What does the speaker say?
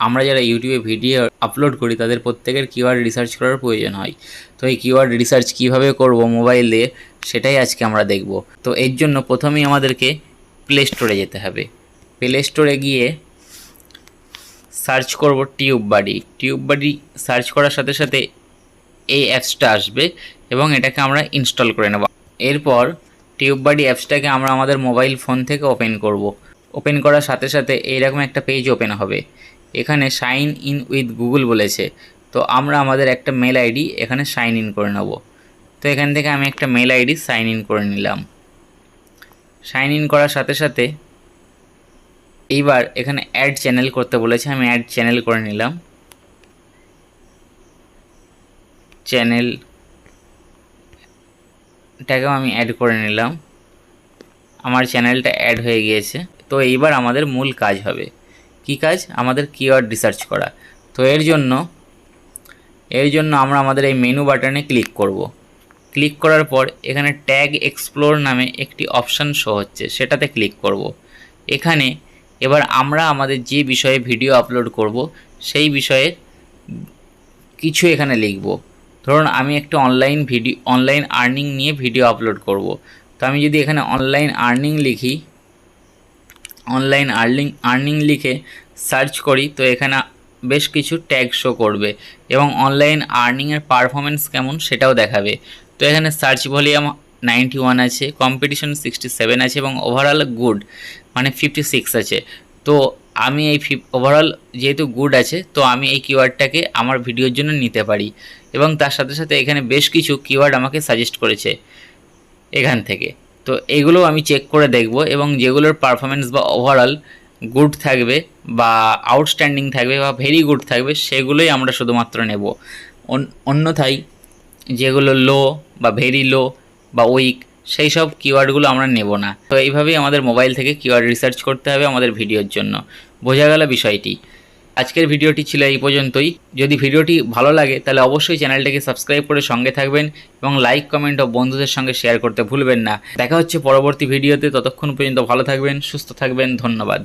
আমরা যারা ইউটিউবে ভিডিও আপলোড করি, তাদের প্রত্যেকের কিওয়ার্ড রিসার্চ করার প্রয়োজন হয়। তো এই কিওয়ার্ড রিসার্চ কীভাবে করব মোবাইলে সেটাই আজকে আমরা দেখব। তো এর জন্য প্রথমেই আমাদেরকে প্লে স্টোরে যেতে হবে। প্লে স্টোরে গিয়ে সার্চ করব tube buddy tube buddy search করার সাথে সাথে এই অ্যাপসটা আসবে এবং এটাকে আমরা ইনস্টল করে নেব। এরপর টিউব বাডি অ্যাপসটাকে আমরা আমাদের মোবাইল ফোন থেকে ওপেন করব। ওপেন করার সাথে সাথে এইরকম একটা পেজ ওপেন হবে। এখানে সাইন ইন উইথ গুগল বলেছে। তো আমরা আমাদের একটা মেল আইডি এখানে সাইন ইন করে নেব। তো এখান থেকে আমি একটা মেল আইডি সাইন ইন করে নিলাম। সাইন ইন করার সাথে সাথে এইবার এখানে অ্যাড চ্যানেল করতে বলেছে, আমি অ্যাড চ্যানেল করে নিলাম। চ্যানেলটাকেও আমি অ্যাড করে নিলাম। আমার চ্যানেলটা অ্যাড হয়ে গিয়েছে। তো এইবার আমাদের মূল কাজ হবে। কি কাজ? আমাদের কিওয়ার্ড রিসার্চ করা। তো এর জন্য এর জন্য আমরা আমাদের এই মেনু বাটনে ক্লিক করব। ক্লিক করার পর এখানে ট্যাগ এক্সপ্লোর নামে একটি অপশান শো হচ্ছে, সেটাতে ক্লিক করব। এখানে এবার আমরা আমাদের যে বিষয়ে ভিডিও আপলোড করব, সেই বিষয়ে কিছু এখানে লিখব। ধরুন, আমি একটা অনলাইন ভিডিও অনলাইন আর্নিং নিয়ে ভিডিও আপলোড করব। তো আমি যদি এখানে অনলাইন আর্নিং লিখি অনলাইন আর্নিং আর্নিং লিখে সার্চ করি, তো এখানে বেশ কিছু ট্যাগ শো করবে এবং অনলাইন আর্নিংয়ের পারফরমেন্স কেমন সেটাও দেখাবে। তো এখানে সার্চ ভলিউম নাইনটি ওয়ান আছে কম্পিটিশন সিক্সটি সেভেন আছে এবং ওভারঅল গুড মানে ফিফটি সিক্স আছে। তো আমি এই ফিফ ওভারঅল যেহেতু গুড আছে, তো আমি এই কিওয়ার্ডটাকে আমার ভিডিওর জন্য নিতে পারি এবং তার সাথে সাথে এখানে বেশ কিছু কিওয়ার্ড আমাকে সাজেস্ট করেছে এখান থেকে। তো এগুলো আমি চেক করে দেখব এবং যেগুলোর পারফরমেন্স বা ওভারঅল গুড থাকবে বা আউটস্ট্যান্ডিং থাকবে বা ভেরি গুড থাকবে, সেগুলোই আমরা শুধুমাত্র নেব। অন- অন্যথায় যেগুলো লো বা ভেরি লো বা উইক সেই সব কিওয়ার্ডগুলো আমরা নেব না। তো এইভাবেই আমাদের মোবাইল থেকে কিওয়ার্ড রিসার্চ করতে হবে আমাদের ভিডিওর জন্য। বোঝা গেল বিষয়টি। আজকের ভিডিওটি ছিল এই পর্যন্তই। যদি ভিডিওটি ভালো লাগে, তাহলে অবশ্যই চ্যানেলটিকে সাবস্ক্রাইব করে সঙ্গে থাকবেন এবং লাইক, কমেন্ট ও বন্ধুদের সঙ্গে শেয়ার করতে ভুলবেন না। দেখা হচ্ছে পরবর্তী ভিডিওতে। ততক্ষণ পর্যন্ত ভালো থাকবেন, সুস্থ থাকবেন। ধন্যবাদ।